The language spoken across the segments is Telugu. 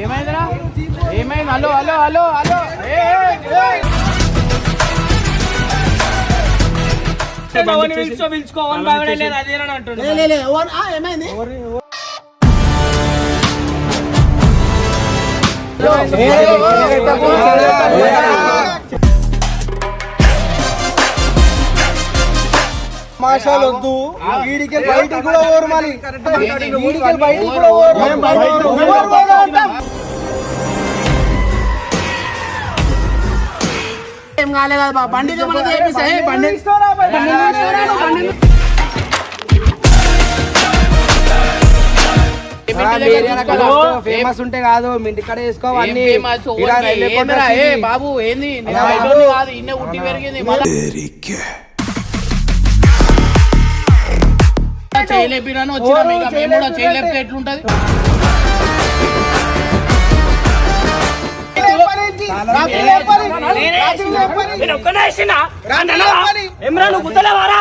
ఏమైందిరా ఏమైంది హలో హలో హలో హలో ఏ, మాషాలు వద్దు వీడికి బయటికి కూడా ఓరు మళ్ళీ వీడికి బయటికి కూడా ఓరు. ఏం కాలే కదా బా, బండి ఫేమస్ ఉంటే కాదు మీ ఇంటికాడ ఏం వేసుకోవాలి బాబు ఏంది ఇన్నే ఉట్టి పెరిగింది చేయలేపిరాను వచ్చినాం మేము కూడా చేయలేపితే ఎట్లుంటది? గుద్దలేవారా?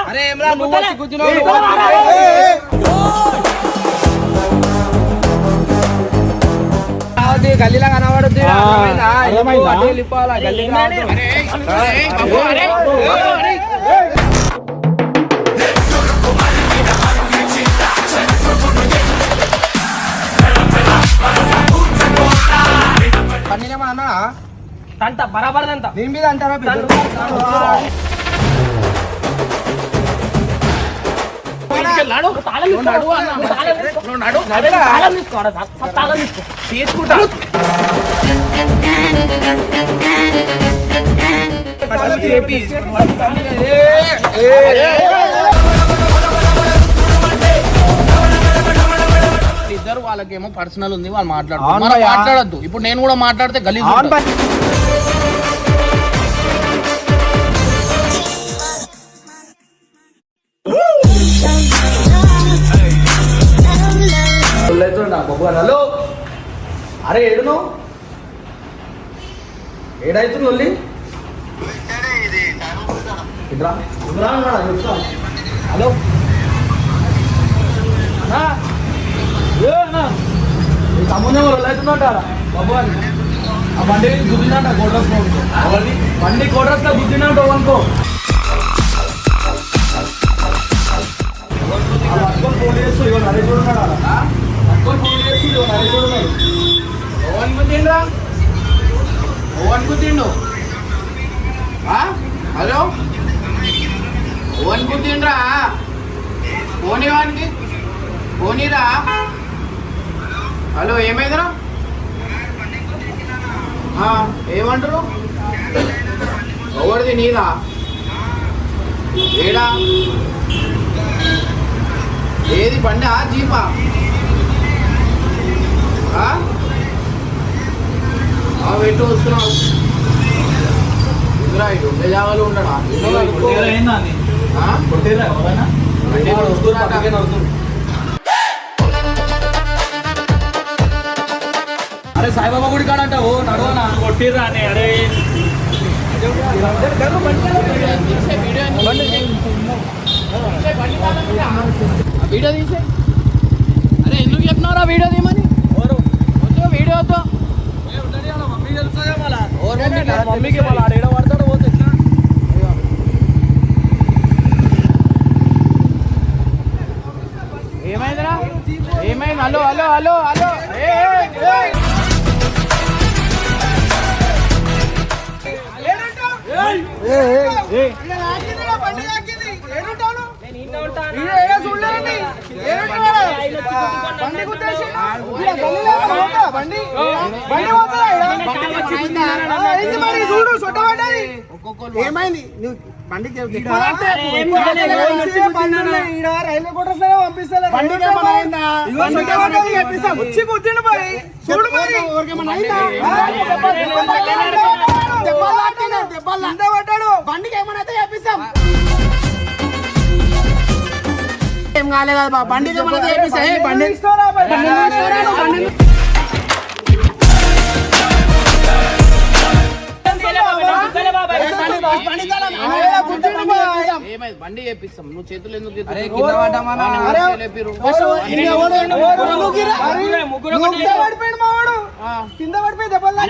రావద్దు, గల్లీలో కనబడద్దు పన్నీనేమో అన్నా తంత బరాబర్ తంత దీని మీద అంటారా పెద్దలు? ఇంటికి ఇద్దరు వాళ్ళకేమో పర్సనల్ ఉంది వాళ్ళు మాట్లాడుతున్నారు మనం మాట్లాడద్దు. ఇప్పుడు నేను కూడా మాట్లాడితే గలీజ్. హలో. అరే ఏడును ఏడైతుంది ఒల్లి ఇట్రా ఇట్రా అన్నా, చెప్తా. హలో. అన్నా, తమ్ముడే వాళ్ళు అవుతుందంటారా బాబు అని. ఆ బండి గుద్దిందంట కోట్రస్ బండి కోట్రస్లో గుద్దిందంట అనుకో. పట్టుకొని ఫోన్ చేస్తూ ఇవాళ నరేష్ ఉన్నాడు ఆడ. పట్టుకొని ఫోన్ చేస్తూ ఇవాళ నరేష్ ఉన్నాడు ఓవన్ గుద్దిండ్రా? ఓవన్ గుద్దిండు? హలో? ఓవన్ గుద్దిండ్రా? పోనీ వానికి పోనీరా? హలో ఏమైందిరా? ఏమంటారు ఎవరిది నీదా? ఏడా? ఏది బండా జీపా? ఆ? ఆ వెంట వస్తున్నావు? ఇంద్రా ఇటు ఉండే జాగాలో ఉండడా అరే సాయిబాబా గుడి కాడంట ఓ నడవనా? కొట్టిర్రా అని అరే. వీడియో ఎందుకు? తీసే అరే ఎందుకు చెప్తున్నారా వీడియో తీయమని? వద్దు వీడియో వద్దు. ఓర్ మమ్మీ కాదు. మమ్మీకి వాళ్ళ ఆడ పడతాడు పోతే? ఏమైందిరా? ఏమైంది? Hello hello hello hello. ఏ, ఏ, ఏ. ఒక్కొక్కరు ఏమైంది నువ్వు బండికి రైల్వే కోటర్స్ పంపిస్తారు బండికి ఏమన్నా అయిందా? బండికి ఏమన్నా అయిందా? చెప్పిస్తాం. వచ్చి కూర్చుండు మరి చూడు మరి ఎవరికేమన్నా అయిందా? దెబ్బలు తాకినాయి, దెబ్బలు తా- పడ్డాడు బండికి ఏమన్నా అయితే ఏ, కూర్చుండు మరి. ఏమైంది బండి చేపిస్తాం నువ్వు చేతులు ఎందుకు కింద పడిపోయి దెబ్బలు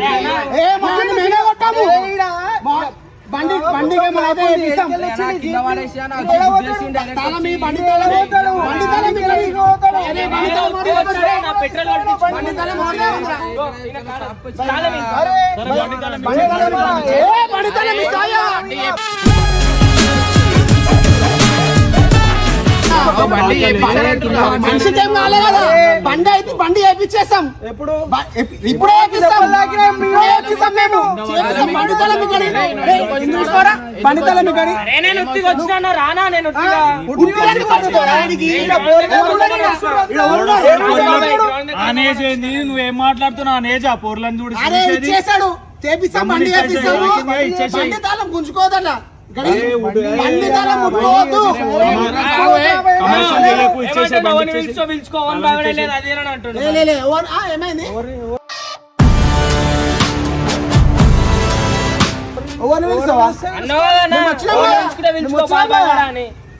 బండి బండి తాళం బండి తాళం ఇక్కడ ఈ పోతాడు. అరే, బండి తాళం వస్తే వచ్చే నా పెట్రోల్ కొట్టించు. బండి తాళం మనదే ఉందిరా. ఇగో, ఈయన కాడ. తాళం ఇవ్వు. అరే, బండి తాళం మనదే. ఏ, బండి తాళం ఇస్తాయా? బండి చేయించాలంటున్నా. మనిషికి ఏం కాలే కదా బండి అయితే బండి వేపించేస్తాం ఎప్పుడు? ఇప్పుడే ఇప్పుడే మేము? చేపిస్తాం. బండి చూసుకోరా? బండి నేను వచ్చినా రానా నేను ఉత్తిగా. నువ్వేం మాట్లాడుతున్నావు అనేజ్ ఆ పోర్లను చూడు ఇచ్చేసాడు చేపిస్తాం బండి చేపిస్తాము. బండి తాళం గుంజుకోదట.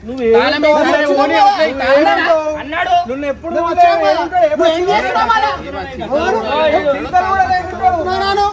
నువ్వు వచ్చినావు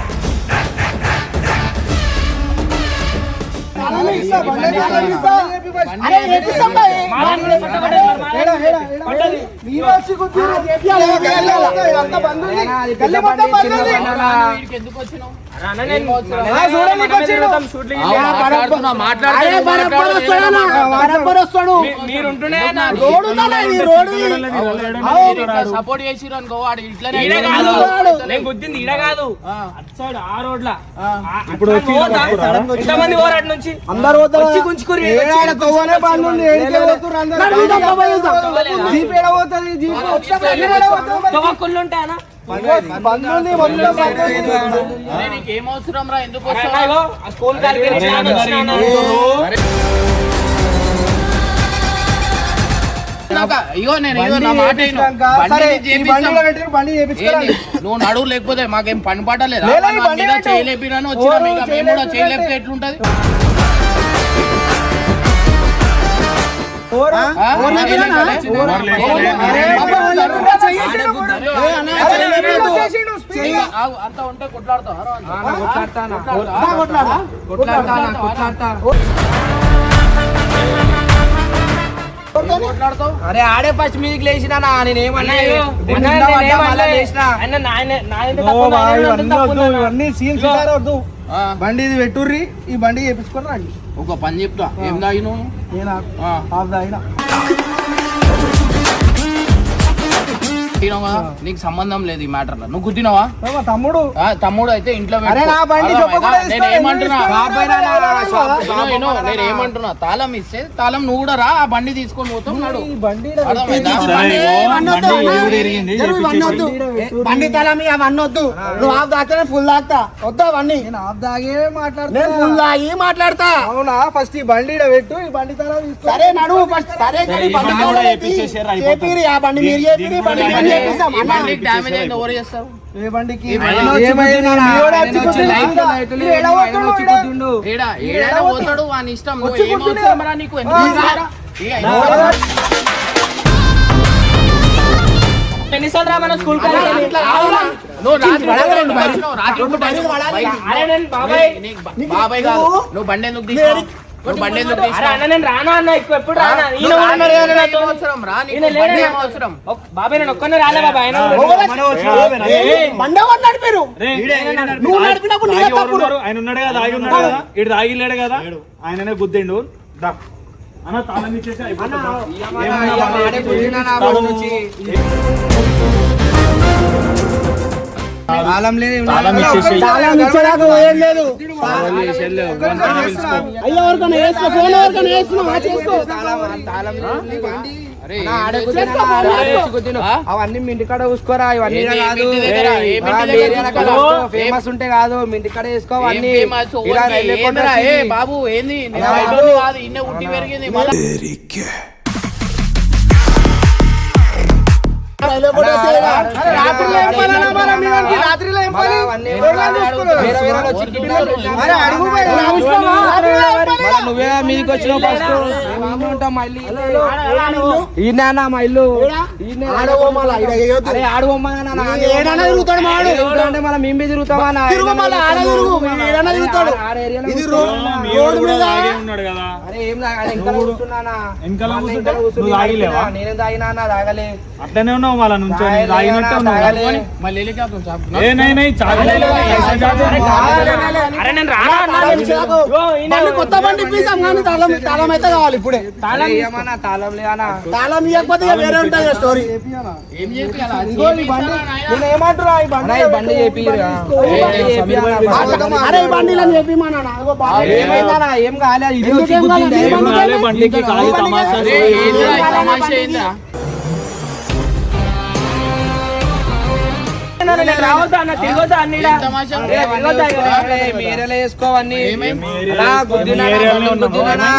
తాళం తాళం ఇస్తా, బండి తాళం ఇస్తా. అరే, వేపిస్తాం భయ్. మాలాన్ని కూడా పట్టబడ్డాడు మరి మాలాన్ని. పట్టదు. వీడికి ఎందుకు వచ్చినావు? అరే అన్న నేను మనమే తిరుగుతాం, షూట్లు ఆ, గిట్లు. మాట్లాడుతున్నా, మాట్లాడుతున్నా, అరే, బరబ్బర్ వస్తాడు అన్న, బరబ్బర్ వస్తాడు. మీ- మీరు ఉంటూనే నా రోడ్డు ఉందన్న, ఇది రోడ్డు ఇది. మీరు ఇట్లా సపోర్ట్ అనుకో వాడు ఇట్లనే. నేను గుద్దింది ఈడ కాదు ఆ. అటు సైడ్ ఆ రోడ్ల ఇప్పుడు? ఎంతమంది పోరాడు నుంచి అందరు రా ఎందుకు స్కూల్ ఇగో నేను ఇగో నా మాట? నువ్వు నడువు లేకపోతే మాకేం పని పాట లేదా లేదా, ఈ నా బండి మీద పెట్టు. చేయలేపినాను వచ్చినాం మేము కూడా చేయలేపితే ఎట్లుంటది అంత ఉంటే అరే ఆడే ఫస్ట్ మీదకి లేచినా నేను అన్న, ఏమన్నా ఇగో, అన్న, నేనేమనలే. అన్న, నాయనే- నాయంత తప్పు ఉందా? నాయంత తప్పు ఉందా? ఇవన్నీ సీన్ ఇగో. వద్దు ఆ, బండి ఇది పెట్టుర్రి ఈ బండి చేపించుకొని రండి ఒక పని చెప్తా. ఏం తాగినావు? నేను తాగిన. తినవా? నీకు సంబంధం లేదు ఈ మ్యాటర్లో నువ్వు గుద్దినవా? మా తమ్ముడు? ఆ, తమ్ముడు అయితే ఇంట్లో నేను ఏమంటున్నా? నేను తాళం ఇస్తే తాళం నువ్వు కూడా రా ఆ బండి తీసుకొని పోతాం నడు. ఈ బండి అర్థమైందా? సరే, ఇగో, బండి ఊరు తిరిగింది, బండి తల మీ అవన్నీ వద్దు. నువ్వు హాఫ్ తాగితే ఫుల్ తాగుతా. వద్దా అవన్నీ. నేను హాఫ్ తాగే మాట్లాడతా. నేను ఫుల్ తాగి మాట్లాడతా. అవునా? ఫస్ట్ ఈ బండి పెట్టు ఈ బండి తల సరే నడువు ఫస్ట్ సరే బండి ఆ బండి మీరు బండి డ్యామేజ్ అయింది? ఎవరు చేస్తారు? ఏ బండికి? పోతాడు? వాని ఇష్టం నీకు? ఎన్నిసార్లు రా మన స్కూల్ బాబాయ్. నువ్వు బండి ఎందుకు బాబాయ్ నేను ఒక్కనే రాలే బాబాయ్ ఆయన నడిపారు నువ్వు నడిపినప్పుడు ఉన్నాడు? కదా తాగి ఉన్నాడు కదా? ఇటు తాగిలేడు కదా? ఆయననే గుద్దిండు. అన్న తాళం ఇచ్చేసి అవన్నీ మీ ఇంటికాడ చూసుకోరా ఇవన్నీ కాదు? ఫేమస్ ఉంటే కాదు మీ ఇంటికాడ చేసుకో ఏం అవన్నీ. బాబు ఏంది? ఇన్నే ఉట్టి పెరిగింది మళ్ళా. నువ్వే మీదకి వచ్చినావు ఫస్ట్ ఉంటాం మళ్ళీ? ఈయన మా ఇల్లు. అంటే మళ్ళీ మేము తిరుగుతామా? నేనేం తాగినా తాగలే అట్లనే ఉన్నావు మళ్ళా నుంచి తాగినట్టే. మళ్ళీ కొత్త బండి ఇప్పిస్తాం కానీ తాళం తాళం అయితే కావాలి ఇప్పుడే. తాళం ఇయ్యమన్నా తాళం లేదన్నా? తాళం ఇవ్వకపోతే ఇక వేరే ఉంటుంది ఇక స్టోరీ ఏం చేయాలి? ఇదిగో ఈ బండి నేను ఏమంటున్నా ఈ బండి అన్న, ఈ బండి చేపియ్యరా? ఈ బండి చేపియ్యరా? అరే ఈ బండిలో చేపిమన్నా అదిగో బాగా ఏమైందన్నా? ఏం కాలే? ఇది ఎందుకు వచ్చి ఏం కాలే? గుద్దింది. ఈ ఏం బండి కాలే? బండికి ఏందిరా నేను రావద్దా అన్న? తిరగొద్దా అన్న తిరగొద్దా మీరేలే వేసుకోవన్నీ ఏమైంది? బండిని గుద్దినా?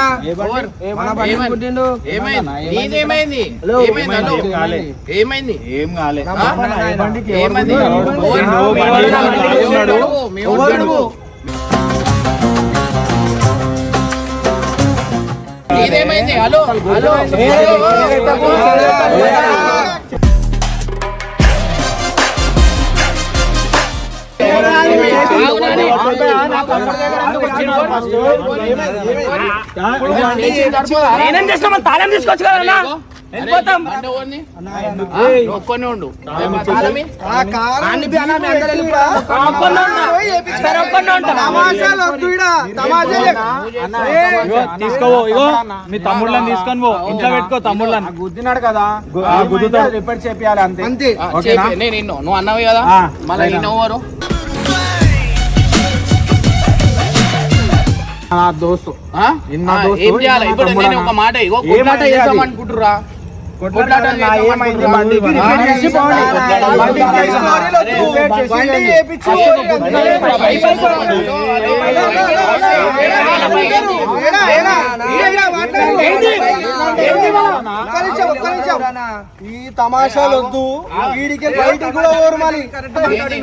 నేనేం చేసినా మన తాళం తీసుకొచ్చు కదా. ఒక్కనే ఉండు. తీసుకోవో ఇగో మీ తమ్ముళ్ళని తీసుకొని పో. ఇంట్లో పెట్టుకో తమ్ముళ్ళని. గుద్దినాడు కదా. ఆ, గుద్దుతాడు. రిపేర్ చేపియాలి అంతే. నేను నువ్వు అన్నావు కదా. మళ్ళీ. ఇన్నోవారు. నా దోస్తు దోస్తు, ఏం చేయాలి ఇప్పుడు? నేను ఒక మాట ఇగో? చేద్దాం. ఈ తమాషాలు వద్దు వీడికి బయటికి కూడా ఓరు మరి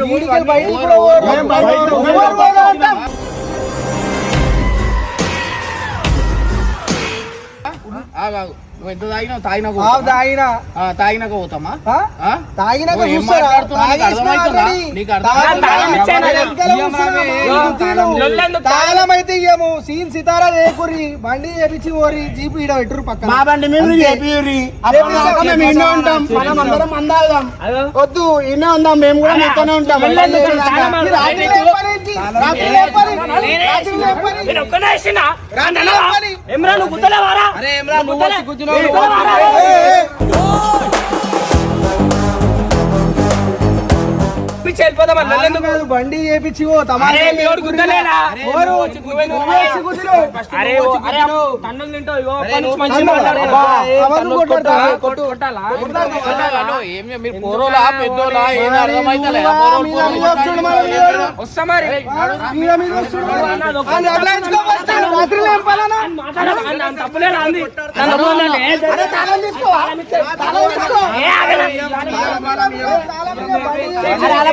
వీడికి బయటికి కూడా ఓరు ఓరు పోగా ఉంటాం. ఆగు, ఆగు. నువ్వు ఎంత తాగినావు? తాగినా తాగినాక పోతామా? తాగినాక తాళం అయితే ఇయ్యము. సీన్ సితారా బండి చేపించి ఓరి జీపు ఈడ పెట్టురు మా బండి మేము ఇన్నే ఉంటాం. మనం అందరం అందాదాం వద్దు ఇన్నే ఉందాం. మేము కూడా మీతోనే ఉంటాం. నువ్వు గుద్దలేవారా? అరే. నువ్వు నువ్వే గుద్దు. వచ్చి గుద్దినావు. అరే, ఓ, అరే, తన్నులు తింటావు, ఇగో, అప్పటి నుంచి మంచిగా తన్నులు. మాట్లాడు. అబ్బా, ఏ, అవన్నీ తన్నులు కొట్టాలా? కొట్టాలా? కొట్టు, కొట్టాలా? హలో, ఏం చే- మీరు పోరోలా పెద్దోలా ఏం అర్థమైతలే నువ్వు మా మీద మీద వచ్చుడు మరి మీ వాడు. వస్తా మరి. మీద మీద వచ్చుడు మరి. అన్నది ఒక్క- అని అడ్లాయించుకో ఫస్ట్. రాత్రి లేపాలనా? మాట్లాడు, అన్న, అంత తప్పులేనా అంది? నన్ను వదలండి. ఏ, అరే తాళం తీసుకో. తాళం తీసుకో. ఏ, ఆగరా. తాళం మీద బండి చేపించి- అరే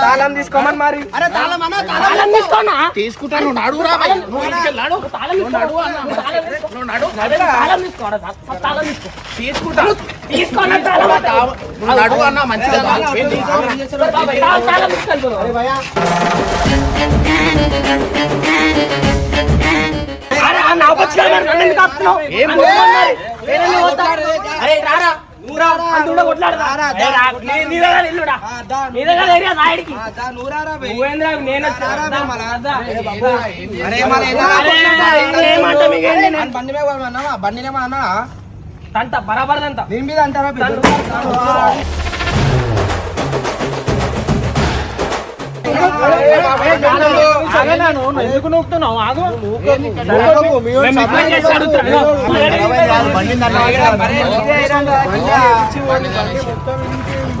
తాళం తీసుకోమని మరి అరే తాళం అన్న తాళం తీసుకోనా తీసుకుంటాను నువ్వు నువ్వు నడు తాళం నడువు నువ్వు నడు తాళం తాళం తీసుకో తీసుకోనా తాళం నడువు అన్న మంచిగా తాళం తీసుకెళ్ళిపోదాం. అరే, ఆ నా వచ్చినా మరి నన్ను ఎందుకు ఆపుతున్నావు? నన్ను కొట్లాడు. వేరే వాళ్ళు కొట్లాడు. అరే రారా నువ్వు రా. అంత కూడా కొట్లాడదా? ఏ రా, నీ- నీ దగ్గర ఇల్లురా. నీ దగ్గర ఏరియా రాయడికి. నువ్వేంద్రా, నేను వచ్చినా. దా, దా. అరే మన ఎలా అరే, ఏమంటా మీకేంటి నేను? బండి మీద అన్నావా బండి అన్నా తంత బరాబర్ తంత దీని మీద అంటారా ఎందుకు నూకుతున్నావు ఆగు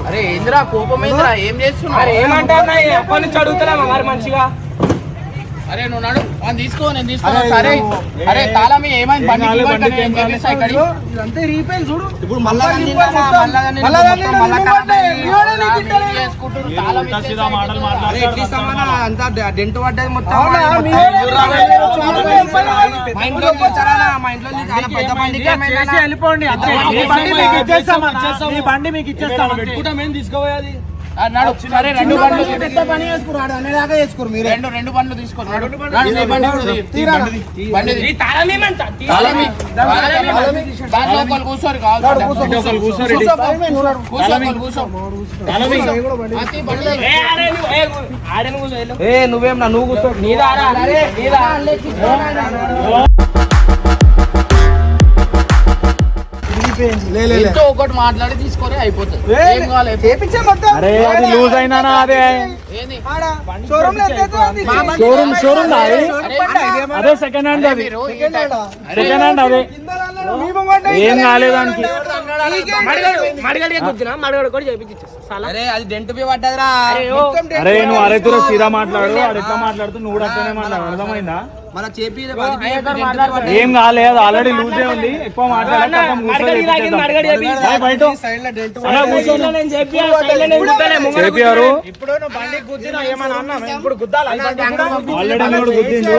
అరే ఏంద్రా? కోపం ఏం చేస్తున్నావు? మరి ఏమంటా ఎప్పటి నుంచి అడుగుతున్నామా మరి మంచిగా? అరే నువ్వు నడు. తీసుకో నేను తీసుకోను సరే. అరే తాళం ఏమైంది బండి రీపేల్ చూడు. ఇప్పుడు మళ్ళా ఇచ్చేసి అంతా డెంట్ పడ్డది మొత్తం. అవునా? మీ ఇంట్లో పెద్ద బండికి? వెళ్ళిపోండి. బండి మీకు బండి ఇచ్చేస్తాం పెట్టుకుంటాం? ఏం తీసుకోవాలి నడు సరే రెండు బండ్లు పెద్ద పని చేసుకున్నాడు అనే దాకా చేసుకోరు మీరే. రెండు రెండు బండ్లు తీసుకో నడు. నడు, నీ బండి కూడా తీ. తీరా. బండి తీ. ఈ తాళం ఏమంట తాళం ఇ. దాంట్లో ఒకరు కూర్చోరు కావాలి కూర్చో. అయింది, ఒకటి మాట్లాడి తీసుకొని అయిపోతుంది. ఏ, కావాలి అరే అది లూజ్ అయినా అదే. ఏంది? ఆడ? షోరూమ్ అది. షోరూమ్ అరే, అదే సెకండ్ హ్యాండ్ అరే అది. మీరు ఈ సెకండ్ హ్యాండా? సెకండ్ హ్యాండ్ అదే. ఏం కాలేదు దానికి. మడిగడు మడిగడిగా గుద్దినా? మడిగడు కూడా చేపించేస్తా చాలా అరే అది డెంట్ పోయి పడ్డదిరా. అరే ఓ. అరే నువ్వు అరైతురా సీదా మాట్లాడు ఎట్లా మాట్లాడుతూ నువ్వు కూడా అట్లనే మాట్లాడు అర్థమైందా? ఏం కాలేదు ఆల్రెడీ లూజే ఉంది ఎక్కువ మాట్లాడక మడిగడి తాగింది మడిగడి చేపించేస్తా. బయట సైడ్లో డెంట్ అలా కూర్చో సైడ్లో నేను చెప్పి సైడ్లో నేను గుద్దలే, ముంగడ చేపియారు ఇప్పుడు నువ్వు బండి గుద్దినా ఏమన్నా అన్నా మేము ఇప్పుడు గుద్దాలా ఈ బండి కూడా? ఆల్రెడీ నువ్వు గుద్దిండు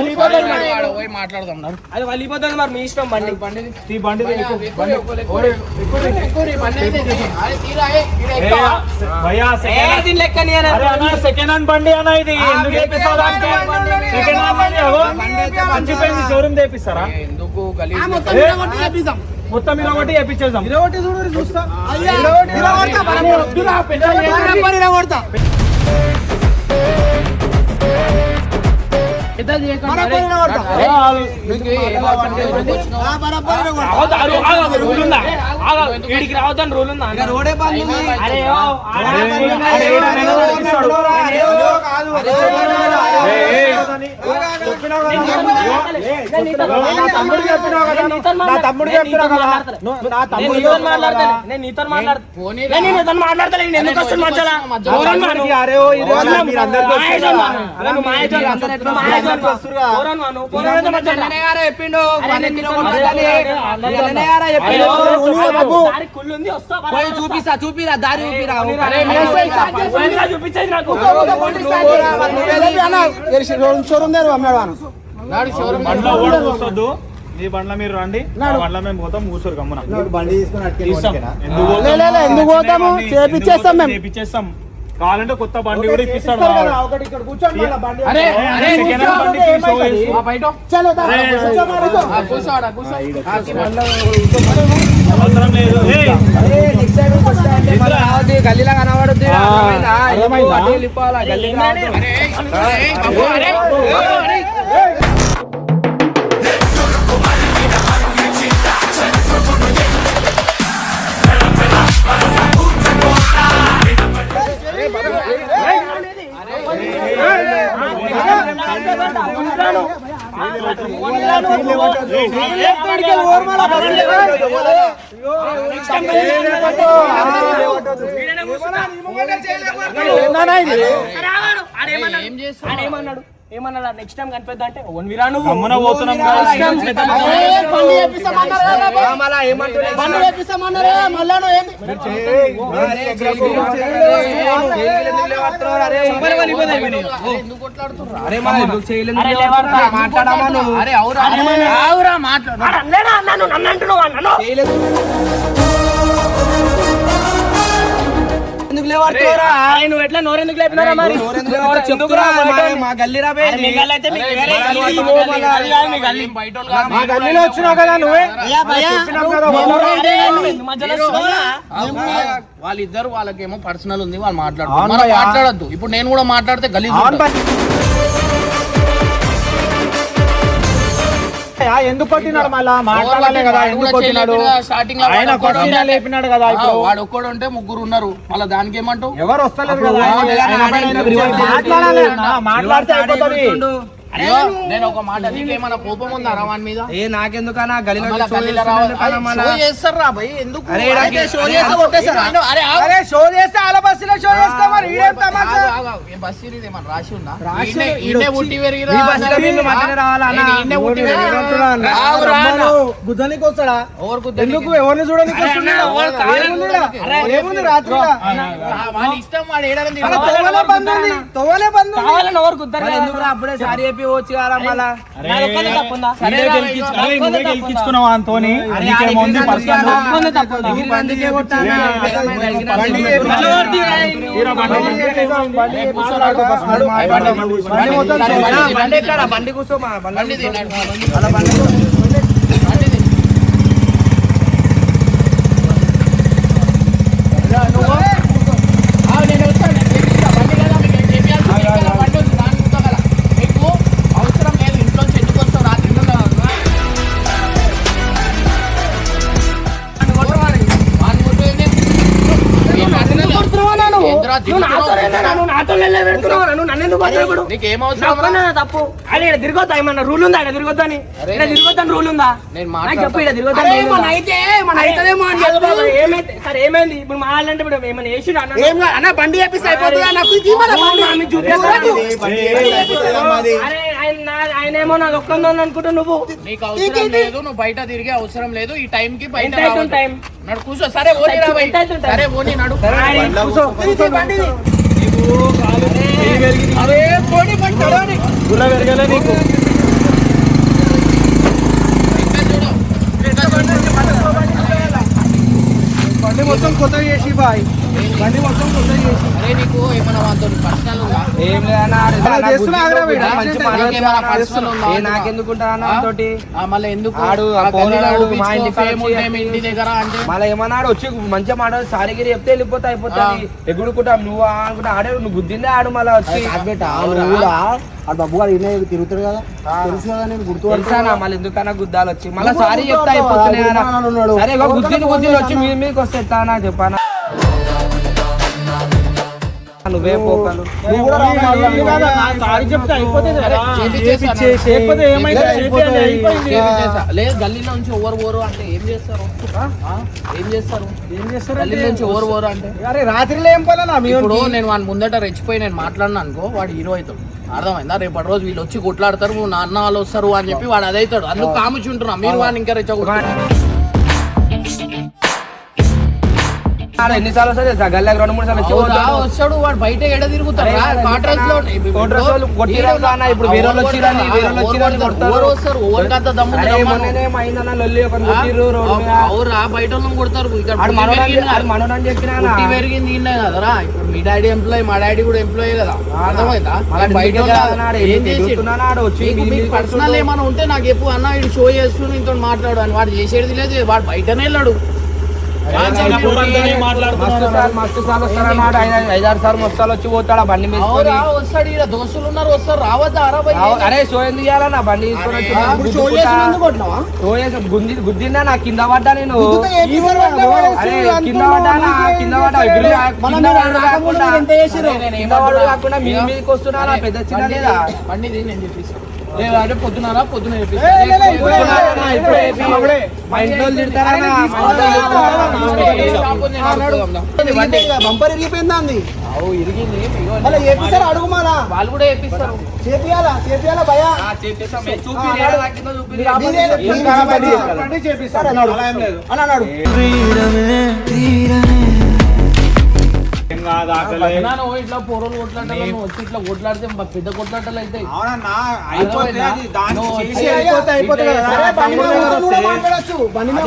ఆడ పోయి మాట్లాడదాం నడు. అది వెళ్ళిపోతుంది మరి మీ ఇష్టం బండి ఈ బండి ఎక్కురు, ఎక్కురు, ఎక్కురు, ఈ బండి అయితే ఇది. అరే, తీరా, ఏ, ఈడ ఎక్కువ. భయ్యా ఏ సెకండ్ హ్యాండ్ బండి అన్న ఇది సెకండ్ హ్యాండ్ బండి మంచిపోయింది షోరూమ్ తెప్పిస్తారా? ఎందుకు మొత్తం మీరు ఒకటి చేపించేద్దాం ఇరవటి చూడు చూస్తా. ఇరవటి ఇరవడతా బరాబర్ వీడికి రావద్దని రూల్ ఉందా రోడే తమ్ముడు చెప్పినావు కదా నా తమ్ముడు నేను చెప్పినా నీతో కదా నా తమ్ముడు నీతో మాట్లాడతలే. నేను నీతో మాట్లాడతా పోనీ నేను నీతో మాట్లాడతలే నేను ఎందుకు వస్తాను మధ్యలో? అరే ఓ ఇది ఎవరన్నా? చెప్పిండు. చూపిస్తా చూపిరా దారి చూపిరా చూపించేది నాకు. షోరూమ్ దగ్గర అమ్మాడు వాను నాడు షోరూమ్ బండ్లో మీరు రండి. బండ్ల మేము పోతాం కూర్చోరు గమ్మున. బండి తీసుకుని ఎందుకు పోతాము? చేపిచ్చేస్తాం మేము. చేపిచ్చేస్తాం. కావాలంటే కొత్త బండి కూడా ఇప్పిస్తాడు ఇస్తారు కదా, మావాడు. ఒకటి ఏం చేస్తున్నావు? ఏమన్నాడు నెక్స్ట్ టైం కనిపిద్దా అంటే వన్ విరా నువ్వు పోతున్నాం మళ్ళా? బండి మళ్ళా ఏంది? మాట్లాడమా నువ్వు అరే అవురా అవురా మాట్లాడు ఆడ అన్నాడా అన్నాను నన్ను అంటున్నావు అన్నాను చేయలేదు ఎందుకు లేవడుతున్నారా నువ్వు ఎట్లా నోరెందుకు లేపినారా మరి? మా-. అయితే మీకు వేరే గల్లీ అది కాదు మీ గల్లీ. మా గల్లీలో వచ్చినావు కదా నువ్వే? వాళ్ళిద్దరు వాళ్ళకేమో పర్సనల్ ఉంది వాళ్ళు మాట్లాడుతున్నారు మనం మాట్లాడద్దు. ఇప్పుడు నేను కూడా మాట్లాడితే గలీజ్ ఎందుకు కొట్టినాడు మళ్ళా? మాట్లాడాలి కదా ఎందుకు కొట్టినాడు? స్టార్టింగ్ ఆయన వాడు ఒక్కడు ఉంటే- లేపినాడు కదా ఆ, ఇప్పుడు? వాడు ఒక్కడు ఉంటే ముగ్గురు ఉన్నారు. మళ్ళీ దానికి ఏమంటావు? ఎవరు వస్తలేరు కదా? మాట్లాడాలి. మాట్లాడితే అయిపోతుంది. అయ్యో, నేను ఒక మాట నీకేమైనా కోపం ఉందా రవాన్ మీద ఏ నాకెందుకన్నా చేస్తారా భయ్ ఎందుకు అరే, షో చేస్తే ఆగు. కొట్టేస్తారా? అరే, ఆగు. అరే షో చేస్తే అలా బస్సులో షో చేసుకో మరి ఈడేం తమాషా ఆగు, ఆగు, ఆగు. ఏ బస్ ఇది ఏమన్నా రాసి ఉందా రాసి ఈయనే- ఈడ ఈయనే వచ్చి- పుట్టి పెరిగిరా ఈ బస్సులో వీళ్ళు మధ్యన రావాలా అన్న? నేను ఈయనే పుట్టి పెరిగిరా. ఆగురా అన్న. గుద్దనికి వస్తాడా ఎవరికి ఎందుకు తెలియదు. ఎవరిని చూడడానికి అరే, వస్తున్నాడు? అన్న, ఎవరు కావాలి? ఏముందిరా? ఏముంది రాత్రి ఇష్టం వాడు ఏడాది తిరగడు. తోవలే బంద్ ఉంది తోవలే బంద్ ఉంది కావాలని ఎవరు ఎందుకురా అప్పుడే సారీ చెప్పి వచ్చి కదా మళ్ళా గెలిపించుకున్నావు అంతోని అరే, నీకేమో ఉంది ఆడికి పర్సనల్ అన్న. ఒక్కదే తప్పుందా? ఎగిరి అందుకే ఒక్కనే తప్పు. అది ఇక్కడ తిరగొద్దా ఏమన్నా? రూల్ ఉందా? ఇక్కడ తిరగొద్దని? ఇక్కడ తిరగొద్దని రూల్ ఉందా? నేను చెప్పు ఇక్కడ సరే ఏమైంది? ఇప్పుడు మా వాళ్ళంటే ఇప్పుడు ఏమైనా చేసిండు అన్న? బండి చేపిస్తే అయిపోతుందా నాకు ఇది మన బండి. ఆమె చూపిస్తాను. చూపిస్తాను. అరే ఆయన నా- ఆయన ఏమో నాకు ఒక్కందో అనుకుంటా నువ్వు నీకు అవసరం లేదు నువ్వు బయట తిరిగే అవసరం లేదు ఈ టైం కి బయట ఎంత అవుతుంది రావద్దు. టైం? నడు కూర్చో సరే ఓని రా బయట. సరే ఓని నడు కూర్చో. అరే పోనీ నడవని. నీకు. బండి మొత్తం కొత్తగా చేసి బాయ్ బండి మొత్తం కొత్తగా చేసి అరే నీకు ఏమైనా వాళ్ళతో పర్సనల్ ఉందా ఏం లేదన్నా మళ్ళీ ఎందుకు? ఆడు, మా ఇంటి దగ్గర అంటే? మళ్ళీ ఏమన్నాడు? వచ్చి మంచిగా మాట సారిగిరి చెప్తే వెళ్ళిపోతా అయిపోతుంది ఎగుడుకుంటాం నువ్వు అనుకుంటా ఆడే నువ్వు గుద్దిందే ఆడు మళ్ళీ వచ్చి. ఆ. బాబు గారు ఇన్నే తిరుగుతాడు కదా? తెలుసు కదా నేను గుర్తు తెలుసానా మళ్ళీ ఎందుకన్నా గుద్దాలు వచ్చి? మళ్ళీ సారీ చెప్తే అయిపోతున్నాయి. సరే గుద్దిని గుద్దిని వచ్చి మీ మీదకి వస్తే చెప్పానా అయిపోయింది. చేపిచ్చేసా. లేదు గల్లీ నుంచి ఓవర్ ఓవర్ అంటే ఏం చేస్తారు? ఆ? ఏం చేస్తారు? ఏం చేస్తారు గల్లీ నుంచి ఓవర్ ఓవర్ అంటే? అరే రాత్రిలో ఏం ఇప్పుడు నేను వాని ముందట రెచ్చిపోయి నేను మాట్లాడినా అనుకో వాడు హీరో అవుతాడు. అర్థమైందా? రేపటి రోజు వీళ్ళు వచ్చి కొట్లాడతారు నువ్వు నాన్న వాళ్ళు వస్తారు అని చెప్పి వాడు అదైతాడు. అందుకు కాముచుంటున్నా మీరు వాడిని ఇంకా రెచ్చగొట్టారు ఎన్నిసార్లు వస్తుంది తెలుసా? గల్లకి రెండు మూడు సార్లు వచ్చి అవునా? పోతాడు. వస్తాడు వాడు బయట ఎడ తిరుగుతాడు? ఇప్పుడు వేరే వాళ్ళు వచ్చిరని, వేరే వాళ్ళు వచ్చిరని కొడతారు. ఓవర్ వస్తారు దమ్ము లొల్లి కొట్టిర్రు రోడ్డు అవురా బయట వాళ్ళని కొడతారు. ఇక్కడ మనోడని చెప్పినా. పుట్టి పెరిగింది కదరా. ఇప్పుడు మీ డాడీ ఎంప్లాయీ మా డాడీ కూడా ఎంప్లాయీ కదా. అర్థమైందా? బయట పర్సనల్. ఏమైనా ఉంటే నాకు చెప్పు అన్న ఇటు షో చేస్తూ నీతో మాట్లాడు అని. వాడు చేసేది లేదు వాడు బయటనే వెళ్ళాడు. మస్తు సార్లు వస్తారన్నాడు ఐదారు సార్లు మస్తు సార్లు వచ్చి పోతాడు ఆ బండి మీద వస్తాడు ఈడ. దోస్తులు ఉన్నారు వస్తారు. రావద్దా? అరా షో ఎందుకు చేయాలన్నా? బండి తీసుకొని చేసి గుద్ది గుద్దిందా? నా కింద పడ్డా నేను? కింద పడ్డా? కింద పడ్డా? కాకుండా కింద ఏమంటున్నా? కాకుండా మీ మీదకి వస్తున్నా పెద్ద చిన్న లేదా? బండి నేను చెప్పిస్తాను లేదు అంటే పొద్దునారా? పొద్దున ఏ, లే, లే, ఇప్పుడే చెప్పిస్తాను రా, ఇప్పుడే చెప్పి, ఇప్పుడే. మా ఇంట్లో వాళ్ళు తిడతారా నా? మా ఇంట్లో వాళ్ళు తిడతారా? బంపర్ ఇరిగిపోయిందా అంది? అవు ఇరిగింది ఇగో అలా చేపిస్తారు అడుగు మాలా వాళ్ళు కూడా వేపిస్తారు చేపియాలా చేపియాలా భయ. చేపిస్తారు అన్నాడు. కాదు ఆకలే. ఇట్లా పోరోలు కొట్లాడాలి నువ్వు వచ్చి ఇట్లా కొట్లాడితే మా పెద్ద కొట్లాటలు అయితే అవునన్నా అయిపోతే అది దాన్ని నువ్వు చేసి వచ్చి- అయిపోతే అయిపోతే కదా బండి మీద కూర్చొని కూడా మాట్లాడొచ్చు. బండి మీద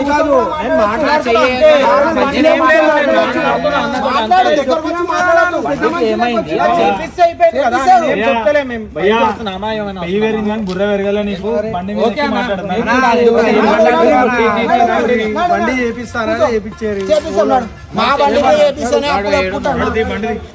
నేను బుర్ర పెరగలే నీకు బండి మీద బండి. చేపిస్తారా చేపించారు. మా బండి చేపిస్తేనే అప్పుడు నాడు, ఒప్పుకుంటాం. బండిది, బండిది.